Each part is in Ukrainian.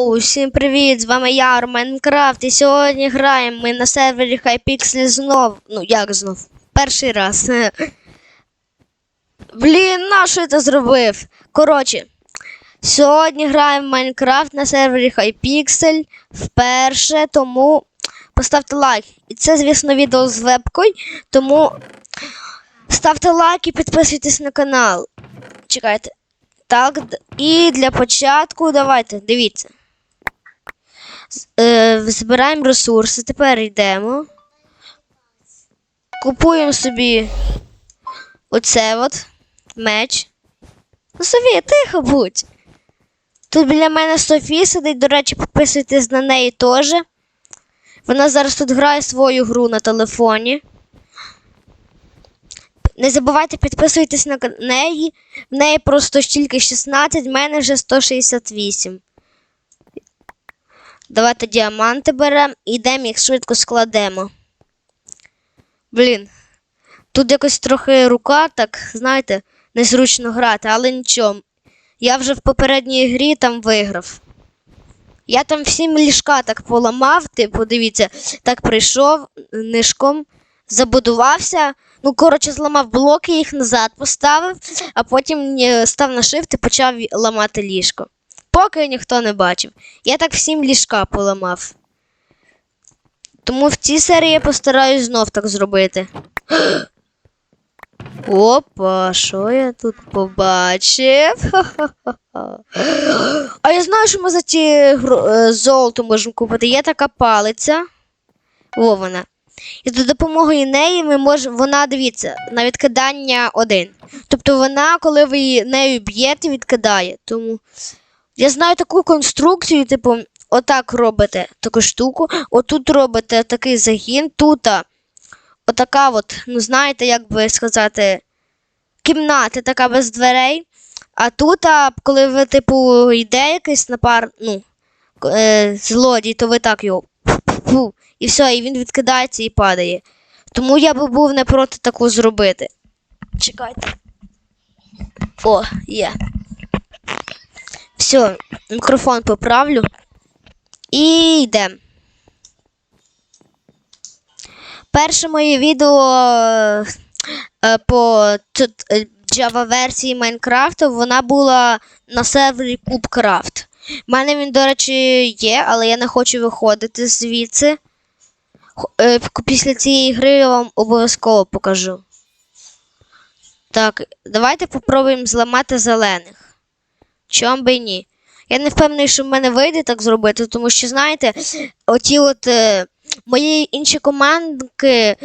Усім привіт! З вами я, Майнкрафт, і сьогодні граємо ми на сервері Hypixel знов. Ну, як знов? Перший раз. Блін, на що я це зробив? Коротше, сьогодні граємо в Майнкрафт на сервері Hypixel вперше, тому поставте лайк. І це, звісно, відео з вебкою, тому ставте лайк і підписуйтесь на канал. Чекайте. Так, і для початку давайте, дивіться. Е, збираємо ресурси, тепер йдемо. Купуємо собі оце от меч. Ну, Софія, тихо будь. Тут біля мене Софія сидить, до речі, підписуйтесь на неї теж. Вона зараз тут грає свою гру на телефоні. Не забувайте підписуйтесь на неї. В неї просто тільки 16, в мене вже 168. Давайте діаманти беремо і йдемо їх швидко складемо. Блін. Тут якось трохи рука, так, знаєте, незручно грати, але нічого. Я вже в попередній грі там виграв. Я там всім ліжка так поламав, типу, дивіться, так прийшов нишком, забудувався. Ну, коротше, зламав блоки, їх назад поставив, а потім е, став на shift і почав ламати ліжко. Поки ніхто не бачив. Я так всім ліжка поламав. Тому в цій серії я постараюсь знов так зробити. Опа, що я тут побачив? А я знаю, що ми за ті е, золото можемо купити. Є така палиця. Во вона. І за допомогою неї ми можемо. Вона, дивіться, на відкидання один. Тобто вона, коли ви нею б'єте, відкидає. Тому я знаю таку конструкцію, типу, отак робите таку штуку. Отут робите такий загін, тут отака от, ну знаєте, як би сказати, кімната така без дверей. А тут, коли ви, типу, йде якийсь напар, ну, е, злодій, то ви так його. І все, і він відкидається і падає. Тому я би був не проти таку зробити. Чекайте. О, є. Все, мікрофон поправлю. І йдемо. Перше моє відео е, по е, Java версії Майнкрафту, вона була на сервері Кубкрафт. У мене він, до речі, є, але я не хочу виходити звідси. Е, Після цієї гри я вам обов'язково покажу. Так, давайте попробуємо зламати зелених. Чом би ні? Я не впевнений, що в мене вийде так зробити, тому що, знаєте, оті от е, мої інші командки,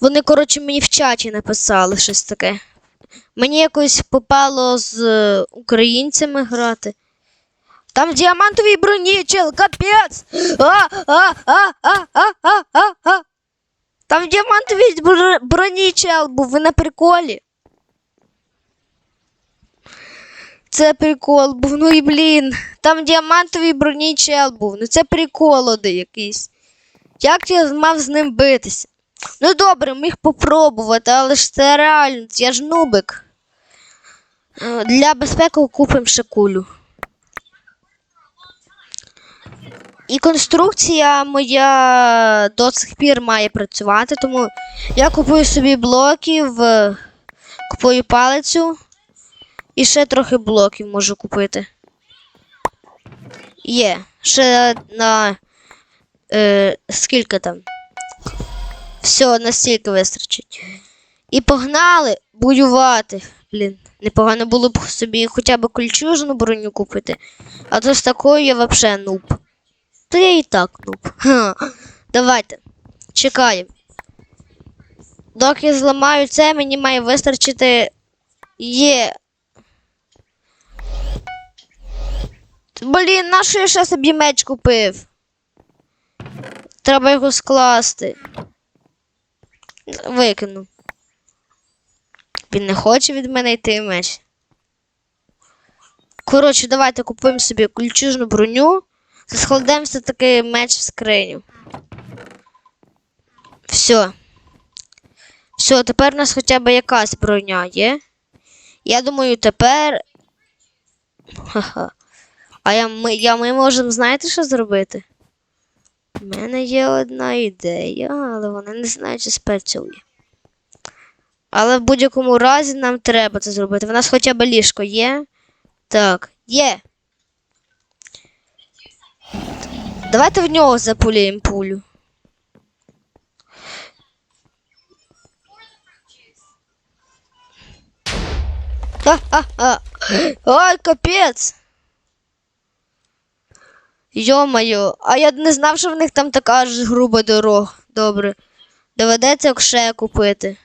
вони, коротше, мені в чаті написали щось таке. Мені якось попало з е, українцями грати. Там в діамантовій броні, чел, капець! А, а, а, а, а, а, а. Там в діамантовій броні, чел, був, ви на приколі. Це прикол був, ну і блін. Там в діамантовій броні чел був. Ну це прикол один якийсь. Як я мав з ним битися? Ну добре, міг попробувати, але ж це реально, я ж нубик. Е, Для безпеки купимо ще кулю. І конструкція моя до сих пір має працювати, тому я купую собі блоків, купую палицю і ще трохи блоків можу купити. Є. Ще на. Е, скільки там? Все, настільки вистачить. І погнали воювати. Блін, непогано було б собі хоча б кольчужну броню купити. А то з такою я взагалі нуб. То я і так нуб. Ха. Давайте. Чекаємо. Доки зламаю це, мені має вистачити. Є. Блін, на що я ще собі меч купив? Треба його скласти. Викину. Він не хоче від мене йти меч. Коротше, давайте купуємо собі кульчужну броню. Складемо все таки меч в скриню. Все. Все, тепер у нас хоча б якась броня є. Я думаю, тепер. Ха-ха. А я, ми, я, ми можемо, знаєте, що зробити? У мене є одна ідея, але вона не знає, чи спрацює. Але в будь-якому разі нам треба це зробити. В нас хоча б ліжко є. Так, є. Давайте в нього запулюємо пулю. Ха-ха-ха. Ой, капець. Йо-моє, а я не знав, що в них там така ж груба дорога. Добре. Доведеться окше купити.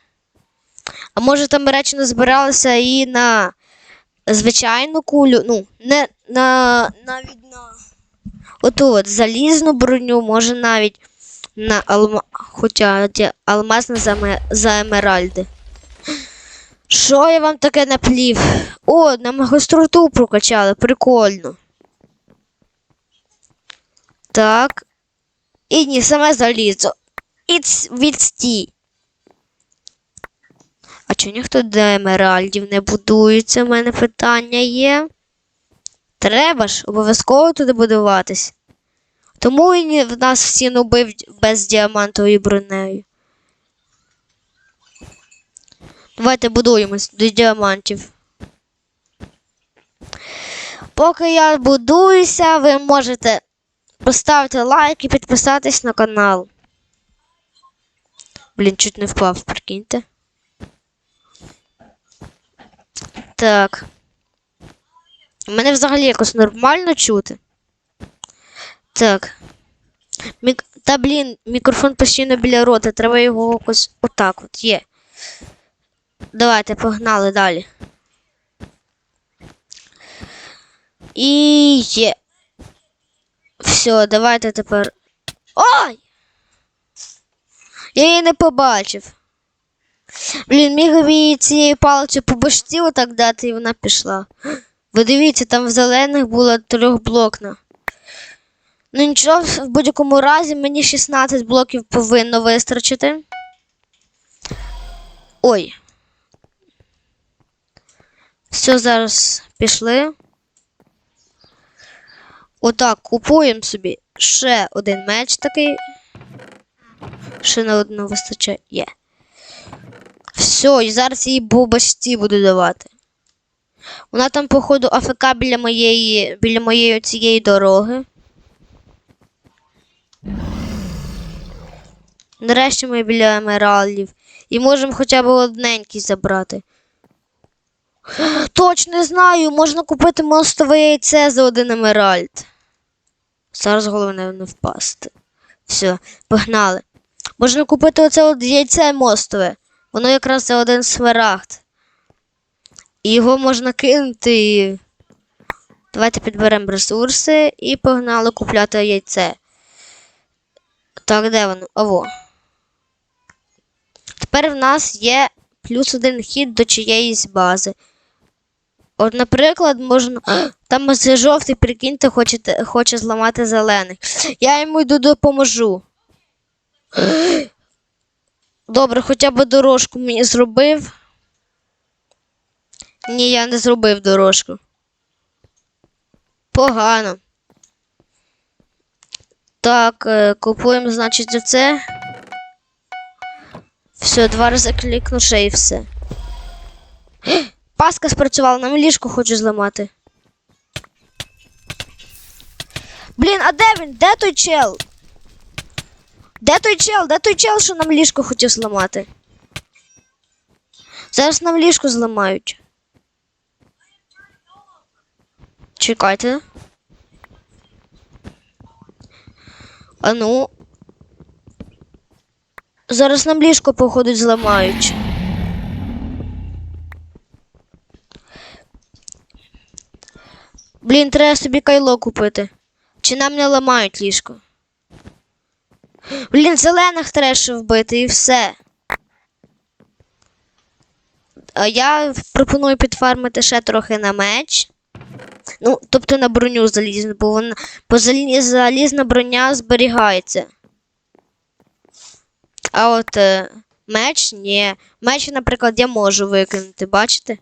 А може там речі не збиралися і на звичайну кулю. Ну, не на навіть на оту от залізну броню, може навіть на алма... Хоча алмаз за, за емеральди. Що я вам таке наплів? О, нам гостроту прокачали, прикольно. Так. І ні, саме залізо. І відстій. А чого ніхто до емеральдів не будується? У мене питання є. Треба ж обов'язково туди будуватись. Тому і в нас всі нуби без діамантової бронею. Давайте будуємось до діамантів. Поки я будуюся, ви можете поставити лайк і підписатись на канал. Блін, чуть не впав, прикиньте. Так. Мене взагалі якось нормально чути. Так. Мік... Та блін, мікрофон постійно біля рота, треба його якось отак от є. Давайте погнали далі. І є. Все, давайте тепер. Ой! Я її не побачив. Блін, міг її цією палицею по башці отак дати, і вона пішла. Ви дивіться, там в зелених була трьохблокна. Ну нічого, в будь-якому разі мені 16 блоків повинно вистачити. Ой. Все, зараз пішли. Отак, купуємо собі ще один меч такий. Ще на одну вистачає. Є. Все, і зараз їй бубасті буду давати. Вона там, походу, АФК біля моєї, біля моєї цієї дороги. Нарешті ми біля емералдів. І можемо хоча б одненький забрати. Точно знаю, можна купити мостове яйце за один емеральд. Зараз головне не впасти. Все, погнали. Можна купити оце от яйце мостове. Воно якраз за один смарагд. І його можна кинути. Давайте підберемо ресурси і погнали купляти яйце. Так, де воно? Ово. Тепер в нас є плюс один хід до чиєїсь бази. От, наприклад, можна. Там ось жовтий, прикиньте, хоче, хоче зламати зелених. Я йому йду допоможу. Добре, хоча б дорожку мені зробив. Ні, я не зробив дорожку. Погано. Так, е, купуємо, значить, оце. Все, два рази клікну ще і все. Паска спрацювала, нам ліжко хочу зламати. Блін, а де він? Де той чел? Де той чел? Де той чел, що нам ліжко хотів зламати? Зараз нам ліжко зламають. Чекайте. А ну. Зараз нам ліжко, походу, зламають. Блін, треба собі кайло купити. Чи нам не ламають ліжко? Блін, зелених треба вбити і все. А я пропоную підфармити ще трохи на меч. Ну, тобто на броню залізну, бо вона бо залізна броня зберігається. А от е, меч ні. Меч, наприклад, я можу викинути, бачите?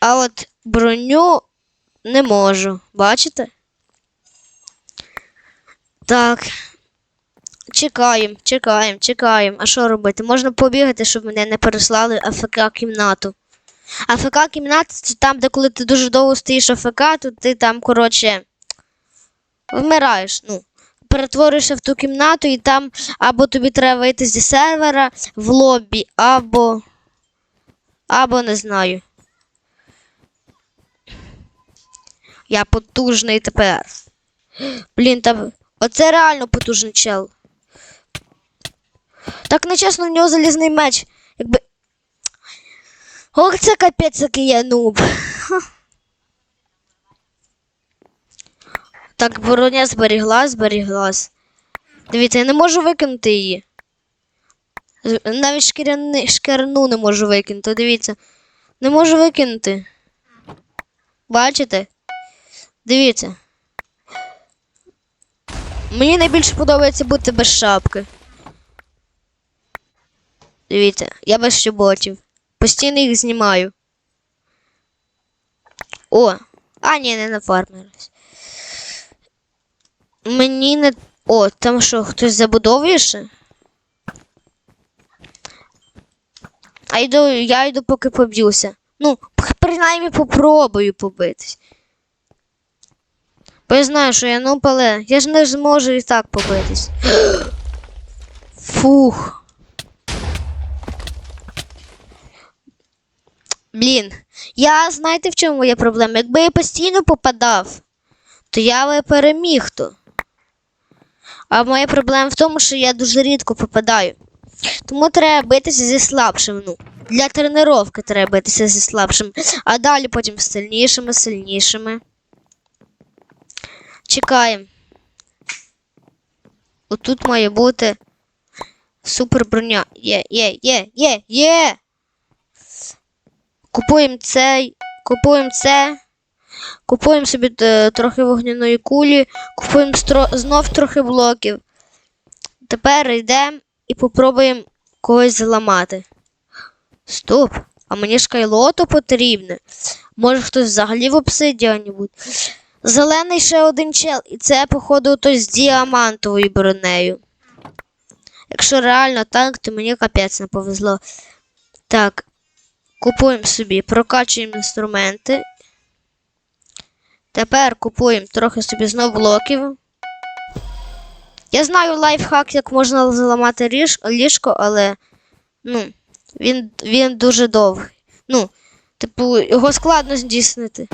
А от броню Не можу. Бачите? Так. Чекаємо, чекаємо, чекаємо. А що робити? Можна побігати, щоб мене не переслали АФК кімнату. АФК кімната це там, де коли ти дуже довго стоїш АФК, то ти там, коротше, вмираєш. Ну, перетворюєшся в ту кімнату, і там або тобі треба вийти зі сервера в лобі, або. Або не знаю. Я потужний тепер. Блін, та оце реально потужний чел. Так нечесно, в нього залізний меч. Якби. Ох, це капець який я нуб. Так, броня зберіглась, зберіглась. Дивіться, я не можу викинути її. Навіть шкіряни, шкіряну не можу викинути. Дивіться. Не можу викинути. Бачите? Дивіться. Мені найбільше подобається бути без шапки. Дивіться, я без щоботів. Постійно їх знімаю. О! А, ні, не нафармилась. Мені не. О, там що, хтось забудовує ще? А йду, я йду поки поб'юся. Ну, принаймні попробую побитись. Бо я знаю, що я ну але я ж не зможу і так побитись. Фух. Блін, я знаєте в чому моя проблема? Якби я постійно попадав, то я би переміг то. А моя проблема в тому, що я дуже рідко попадаю. Тому треба битися зі слабшим. Ну, для тренування треба битися зі слабшим, а далі потім з сильнішими, сильнішими. Чекаємо. Отут має бути супер броня. Є, є, є, є, є. Купуємо цей, купуємо це. Купуємо собі е, трохи вогняної кулі, купуємо знов трохи блоків. Тепер йдемо і попробуємо когось зламати. Стоп! А мені ж кайлото потрібне. Може хтось взагалі в обсидіані буде. Зелений ще один чел, і це, походу, той з діамантовою бронею. Якщо реально так, то мені капець не повезло. Так, купуємо собі, прокачуємо інструменти. Тепер купуємо трохи собі знов блоків. Я знаю лайфхак, як можна зламати ліж, ліжко, але ну, він, він дуже довгий. Ну, типу, його складно здійснити.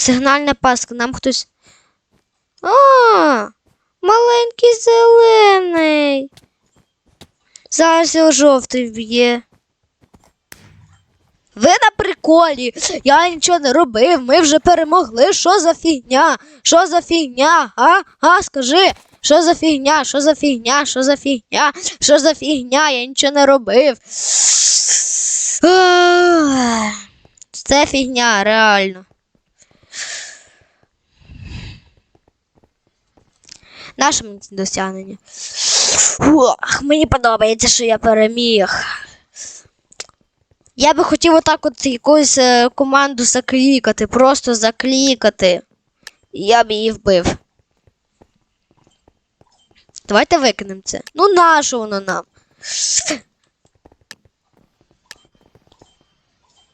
Сигнальна паска, нам хтось. А, маленький зелений. Зараз його жовтий вб'є. Ви на приколі. Я нічого не робив. Ми вже перемогли. Що за фігня? Що за фігня? А? А, скажи. Що за фігня? Що за фігня? Що за фігня? Що за фігня? Я нічого не робив. Це фігня, реально. Наше мені це досягнення. Ох, мені подобається, що я переміг. Я би хотів отак от якусь е, команду заклікати, просто заклікати. І я б її вбив. Давайте викинемо це. Ну нащо воно нам?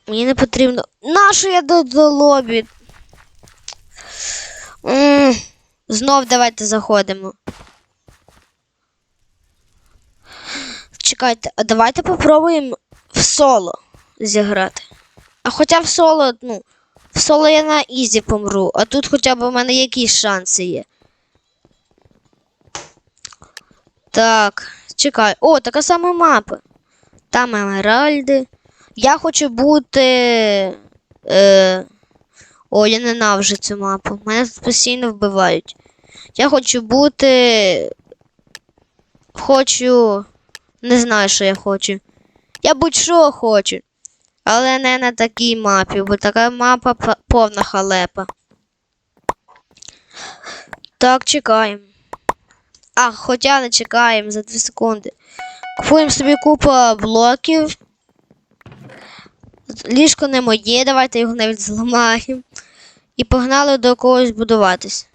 Мені не потрібно. Нащо я до, до лобі? М, Знов давайте заходимо. Чекайте, а давайте попробуємо в соло зіграти. А хоча в соло, ну, в соло я на ізі помру, а тут хоча б у мене якісь шанси є. Так, чекай. О, така сама мапа. Там емеральди. Я хочу бути. Е... О, я ненавижу цю мапу. Мене тут постійно вбивають. Я хочу бути. Хочу. Не знаю, що я хочу. Я будь-що хочу. Але не на такій мапі, бо така мапа повна халепа. Так, чекаємо. А, хоча не чекаємо за 2 секунди. Купуємо собі купу блоків. Ліжко не моє, давайте його навіть зламаємо. І погнали до когось будуватись.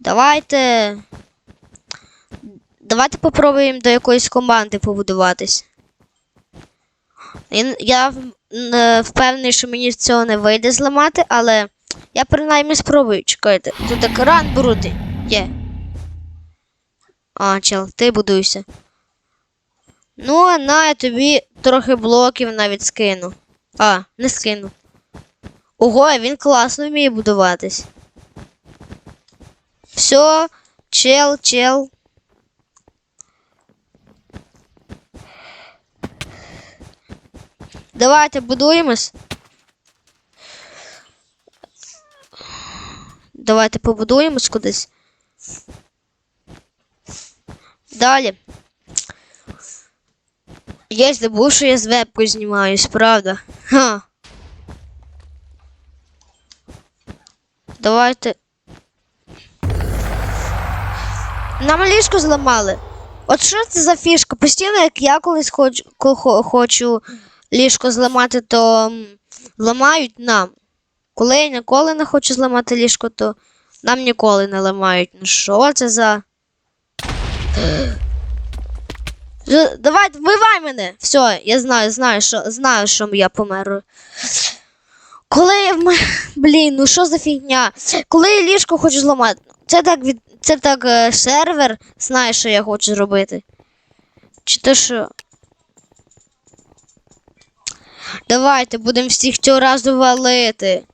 Давайте. Давайте попробуємо до якоїсь команди побудуватись. Я, е, впевнений, що мені цього не вийде зламати, але я принаймні спробую. Чекайте. Тут екран брути. Є. А, чел, ти будуйся. Ну, а на, я тобі трохи блоків навіть скину. А, не скину. Ого, він класно вміє будуватись. Все, чел, чел. Давайте будуємось. Давайте побудуємось кудись. Далі. Я забув, що я з вебкою знімаюсь, правда? Ха. Давайте. Нам ліжко зламали. От що це за фішка? Постійно, як я колись хочу, хочу ліжко зламати, то ламають нам. Коли я ніколи не хочу зламати ліжко, то нам ніколи не ламають. Ну що це за. Давай, вбивай мене! Все, я знаю, знаю, що знаю, що я померу. Коли Блін, ну що за фігня? Коли я ліжко хочу зламати, це так від. Це так е, сервер знає, що я хочу зробити. Чи то що. Давайте будемо всіх цього разу валити.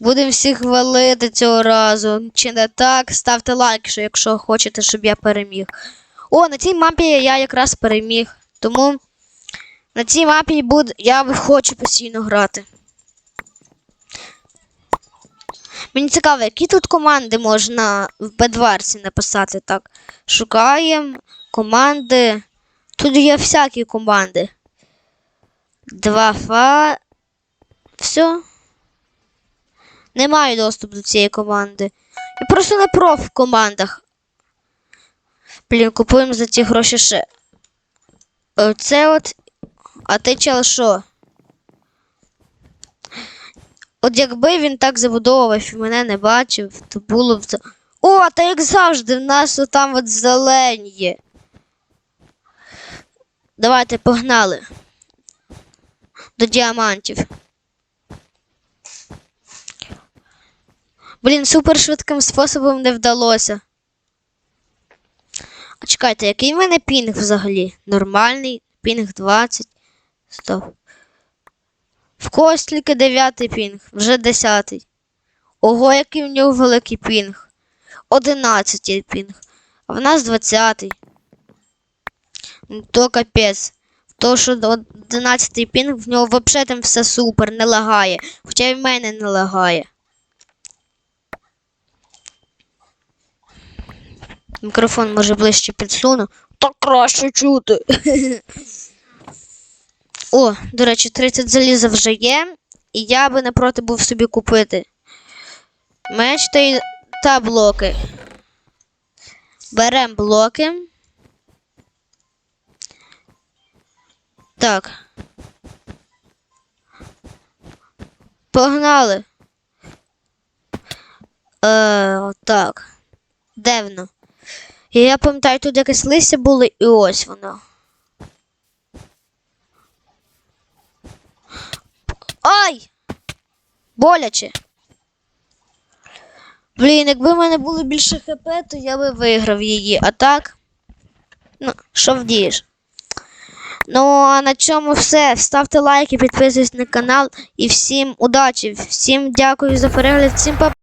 Будемо всіх валити цього разу. Чи не так? Ставте лайк, що якщо хочете, щоб я переміг. О, на цій мапі я якраз переміг. Тому на цій мапі буду, я хочу постійно грати. Мені цікаво, які тут команди можна в бедварці написати так. Шукаємо команди. Тут є всякі команди. Два фа. Все. Не маю доступу до цієї команди. Я просто не проф в командах. Блін, купуємо за ці гроші ще. Це от. А ти чел що? От якби він так забудовував і мене не бачив, то було б. О, та як завжди, в нас там от зелені є. Давайте погнали. До діамантів. Блін, супершвидким способом не вдалося. А чекайте, який в мене пінг взагалі? Нормальний, пінг 20. Стоп. В когось тільки 9 пінг, вже 10. Ого, який в нього великий пінг. 11 пінг. А в нас 20. Ну, То капець. То, що 11 пінг, в нього взагалі там все супер, не лагає. Хоча й в мене не лагає. Мікрофон може ближче підсуну. Так краще чути. О, до речі, 30 заліза вже є, і я би не проти був собі купити. Меч та, й- та блоки. Берем блоки. Так. Погнали. Е, так. Де воно? І я пам'ятаю, тут якесь листя було, і ось воно. Ай! Боляче. Блін, якби в мене було більше хп, то я би виграв її. А так. Ну, що вдієш? Ну, а на цьому все. Ставте лайки, підписуйтесь на канал і всім удачі, всім дякую за перегляд, всім па.